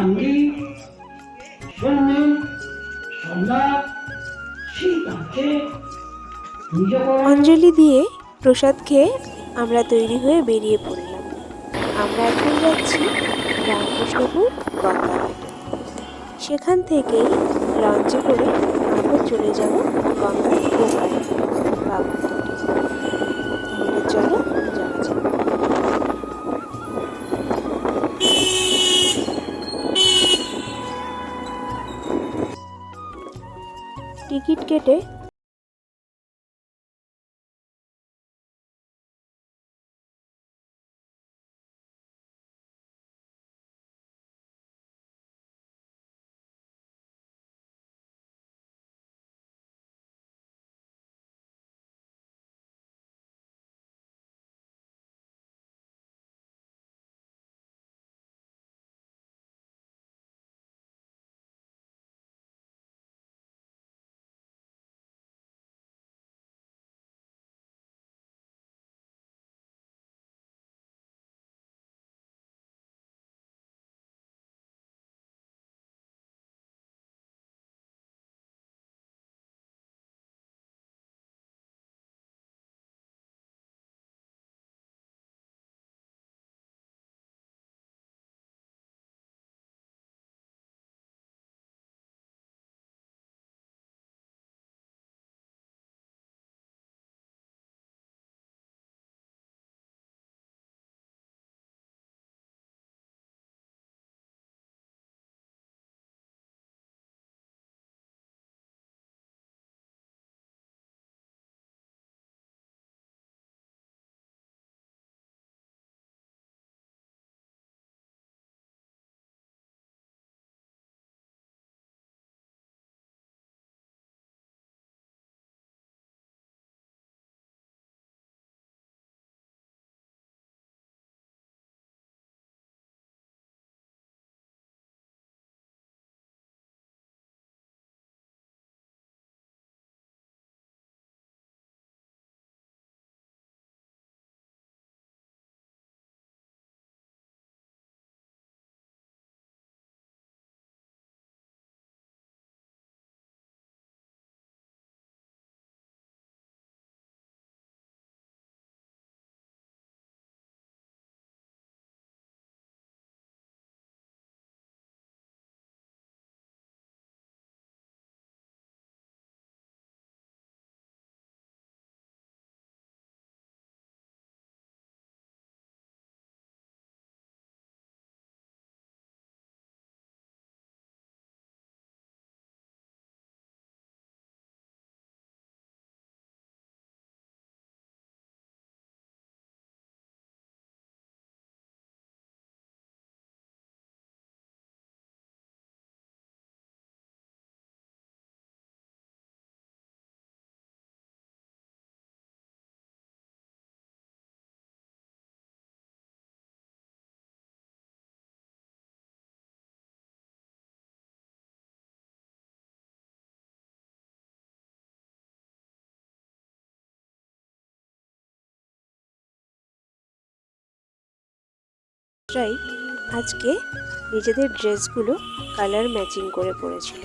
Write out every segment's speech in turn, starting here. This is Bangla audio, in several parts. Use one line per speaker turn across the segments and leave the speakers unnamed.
গাঙ্গি
অঞ্জলি দিয়ে প্রসাদ খেয়ে আমরা তৈরি হয়ে বেরিয়ে পড়লাম। আমরা এখন যাচ্ছি রামকৃষ্ণপুর গঙ্গাঘাটে। সেখান থেকেই লঞ্চে করে আমরা চলে যাব গঙ্গার ওপারে বাবুঘাটে টিকিট কেটে ট্রাই আজকে নিজেদের ড্রেসগুলো কালার ম্যাচিং করে পরেছিল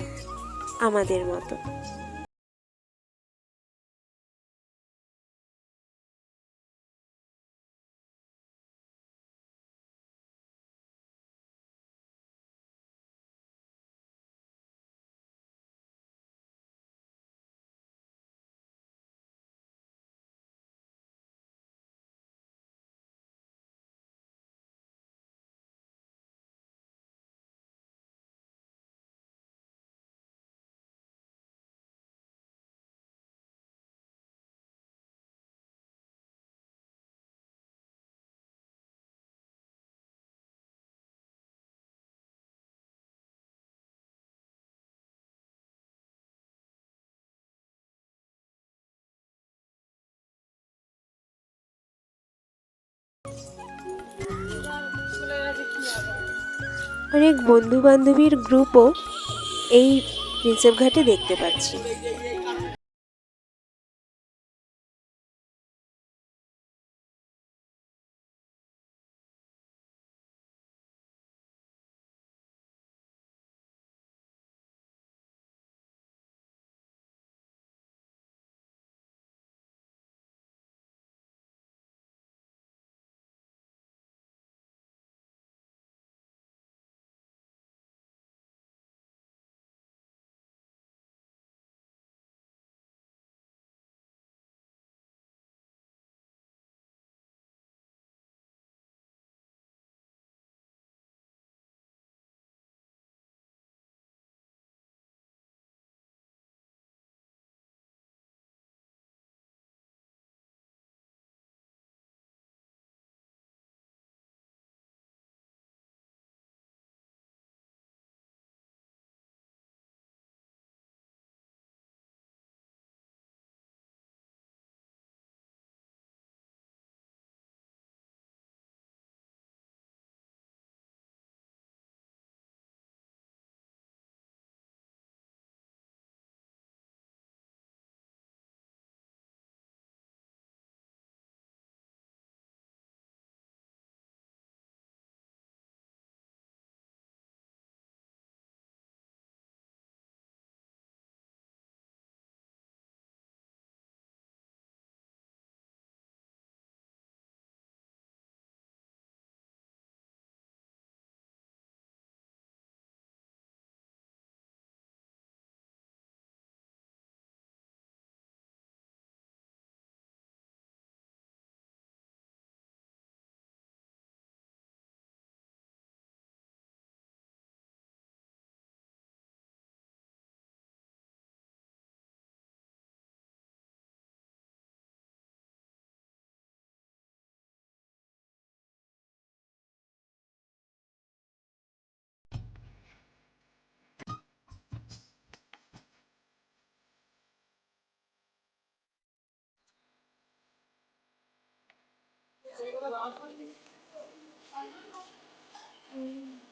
আমাদের মতো। অনেক বন্ধু বান্ধবীর গ্রুপও এই প্রিন্সেপ ঘাটে দেখতে পাচ্ছি।
아, 아, 음.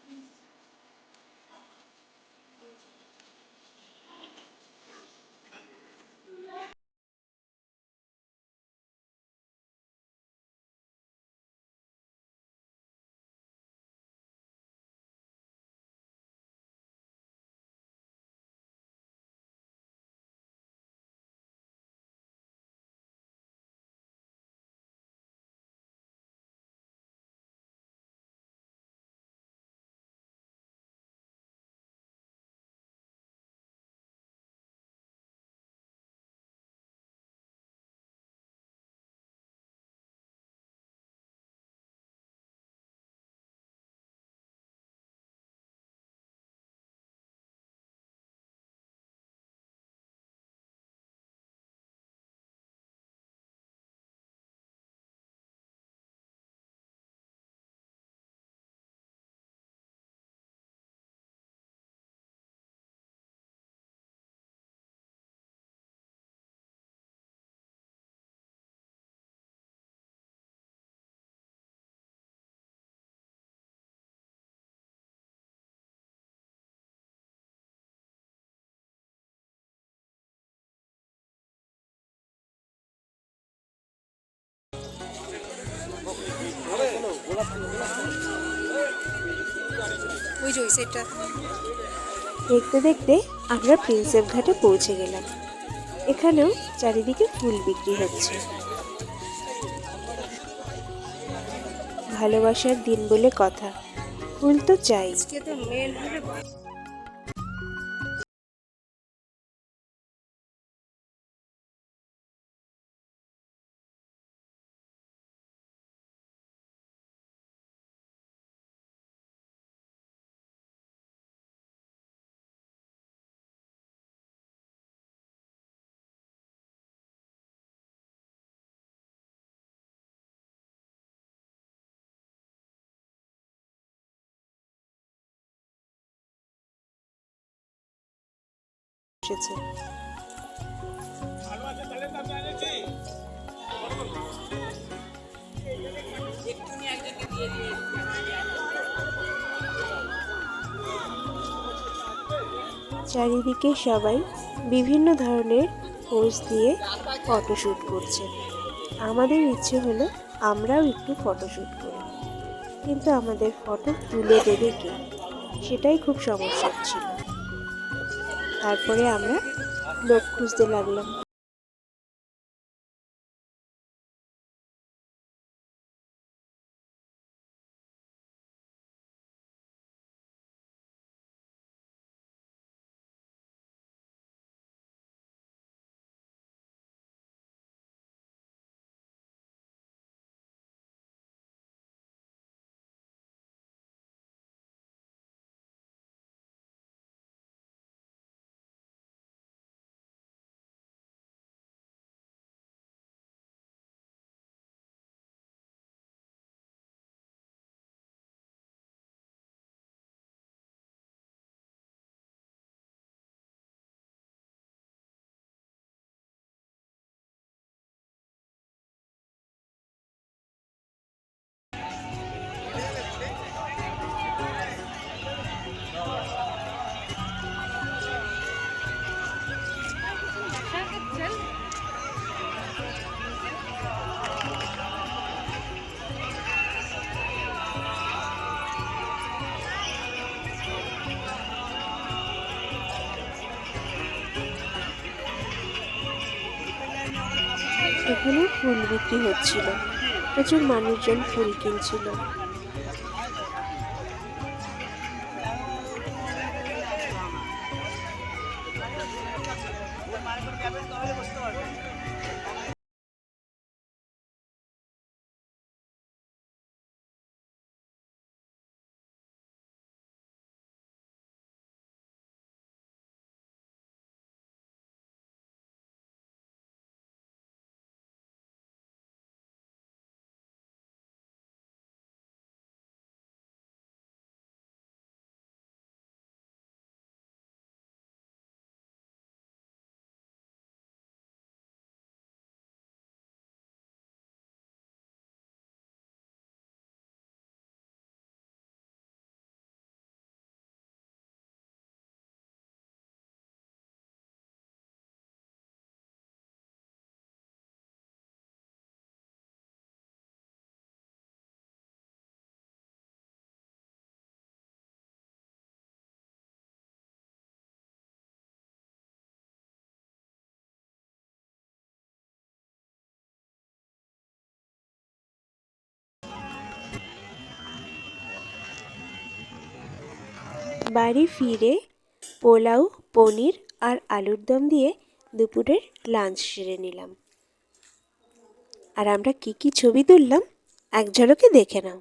হয়েছে এটা।
দেখতে দেখতে আমরা প্রিন্সেপ ঘাটে পৌঁছে গেলাম। এখানেও চারিদিকে ফুল বিক্রি হচ্ছে। ভালোবাসার দিন বলে কথা। ফুল তো চাই। এসেছে চারিদিকে সবাই বিভিন্ন ধরনের পোজ দিয়ে ফটোশ্যুট করছে। আমাদের ইচ্ছে হলো আমরাও একটু ফটোশ্যুট করি। কিন্তু আমাদের ফটো তুলে দেবে কে? সেটাই খুব সমস্যা ছিল। তারপরে আমরা লোক খুঁজতে লাগলাম। বিক্রি হচ্ছিল। প্রচুর মানুষজন ফুল কিনছিল। বাড়ি ফিরে পোলাও, পনির আর আলুর দম দিয়ে দুপুরের লাঞ্চ সেরে নিলাম। আর আমরা কি কি ছবি তুললাম, এক ঝলকে দেখে নাও।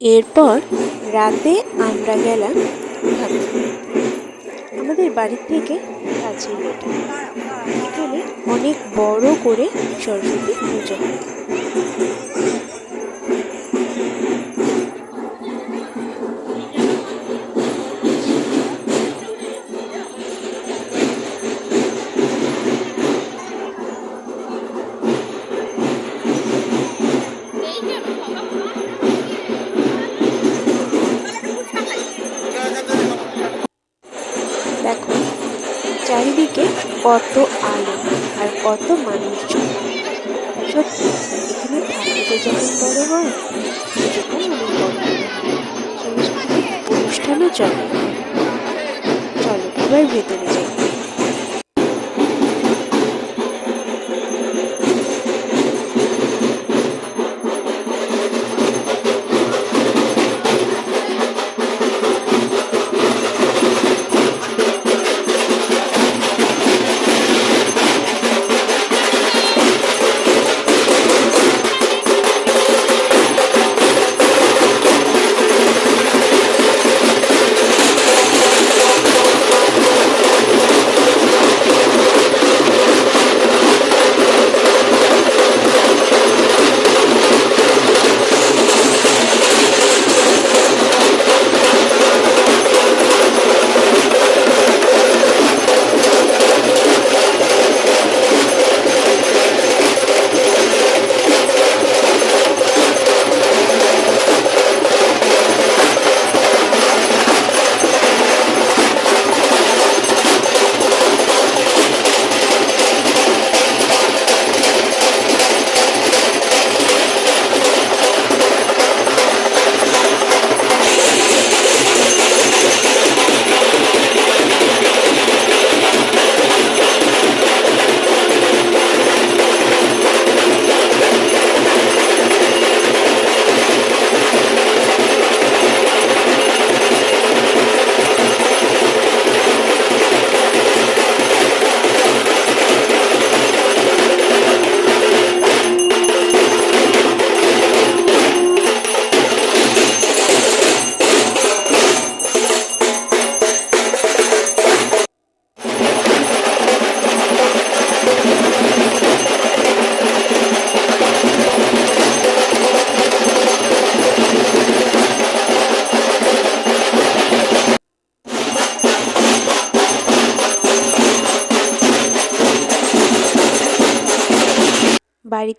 এরপর রাতে আমরা গেলাম আমাদের বাড়ির থেকে কাছে এখানে অনেক বড় করে সরস্বতী পুজো হয়। কত আলো আর কত মানুষজন। সত্যি, এখানে ঠাকুরও যখন বড় হয় সেটা অনেক বড়। অনুষ্ঠানও চলে। চলো এবার ভেতরে যাই।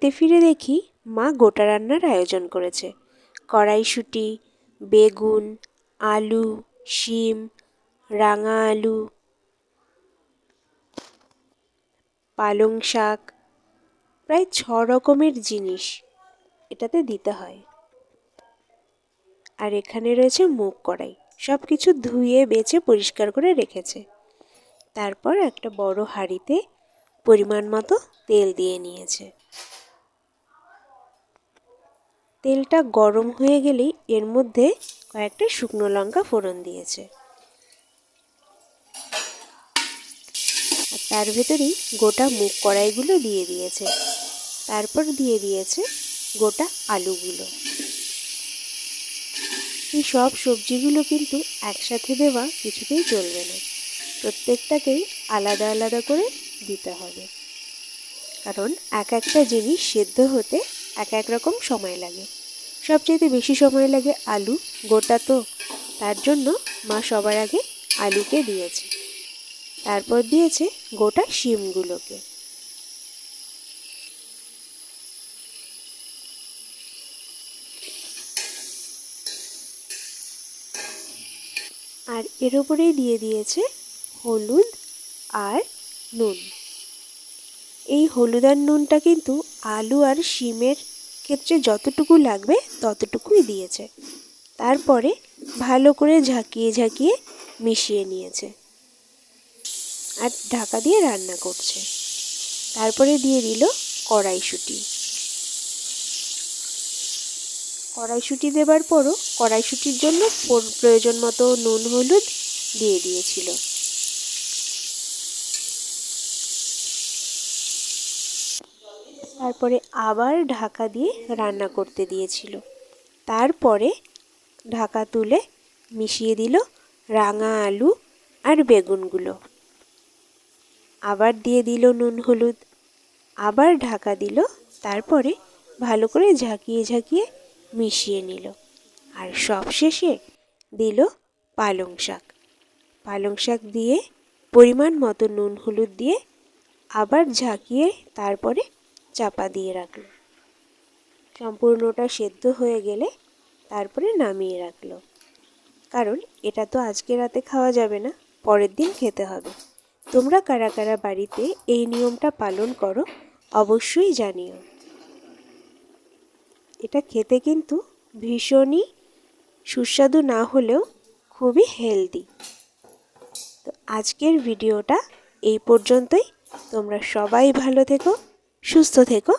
বাড়িতে ফিরে দেখি মা গোটা রান্নার আয়োজন করেছে। কড়াইশুঁটি বেগুন, আলু, শিম, রাঙা আলু, পালং শাক, প্রায় ছ রকমের জিনিস এটাতে দিতে হয়। আর এখানে রয়েছে মুগ কড়াই সব কিছু ধুয়ে, বেছে, পরিষ্কার করে রেখেছে। তারপর একটা বড় হাঁড়িতে পরিমাণ মতো তেল দিয়ে নিয়েছে। তেলটা গরম হয়ে গেলেই এর মধ্যে কয়েকটা শুকনো লঙ্কা ফোড়ন দিয়েছে। আর তার ভেতরেই গোটা মুগ কড়াইগুলো দিয়ে দিয়েছে। তারপর দিয়ে দিয়েছে গোটা আলুগুলো। এই সব সবজিগুলো কিন্তু একসাথে দেওয়া কিছুতেই চলবে না। প্রত্যেকটাকেই আলাদা আলাদা করে দিতে হবে। কারণ এক একটা জিনিস সেদ্ধ হতে এক এক রকম সময় লাগে। সবচেয়ে বেশি সময় লাগে আলু, গোটা তো। তার জন্য মা সবার আগে আলুকে দিয়েছে। তারপর দিয়েছে গোটা শিমগুলোকে। আর এর উপরেই দিয়ে দিয়েছে হলুদ আর নুন। এই হলুদ আর নুনটা কিন্তু আলু আর শিমের ক্ষেত্রে যতটুকু লাগবে ততটুকুই দিয়েছে। তারপরে ভালো করে ঝাঁকিয়ে ঝাঁকিয়ে মিশিয়ে নিয়েছে। আর ঢাকা দিয়ে রান্না করছে। তারপরে দিয়ে দিল কড়াইশুঁটি। কড়াইশুঁটি দেবার পরও কড়াইশুঁটির জন্য প্রয়োজন মতো নুন, হলুদ দিয়ে দিয়েছিল। তারপরে আবার ঢাকা দিয়ে রান্না করতে দিয়েছিল। তারপরে ঢাকা তুলে মিশিয়ে দিল রাঙা আলু আর বেগুনগুলো। আবার দিয়ে দিল নুন হলুদ। আবার ঢাকা দিল, তারপরে ভালো করে ঝাঁকিয়ে ঝাঁকিয়ে মিশিয়ে নিল। আর সবশেষে দিল পালং শাক। পালং শাক দিয়ে পরিমাণ মতো নুন হলুদ দিয়ে আবার ঝাঁকিয়ে তারপরে চাপা দিয়ে রাখল। সম্পূর্ণটা সেদ্ধ হয়ে গেলে তারপরে নামিয়ে রাখল। কারণ এটা তো আজকে রাতে খাওয়া যাবে না, পরের দিন খেতে হবে। তোমরা কারা কারা বাড়িতে এই নিয়মটা পালন করো, অবশ্যই জানিও। এটা খেতে কিন্তু ভীষণই সুস্বাদু না হলেও খুবই হেলদি। তো আজকের ভিডিওটা এই পর্যন্তই। তোমরা সবাই ভালো থেকো। সুস্থ থেকো।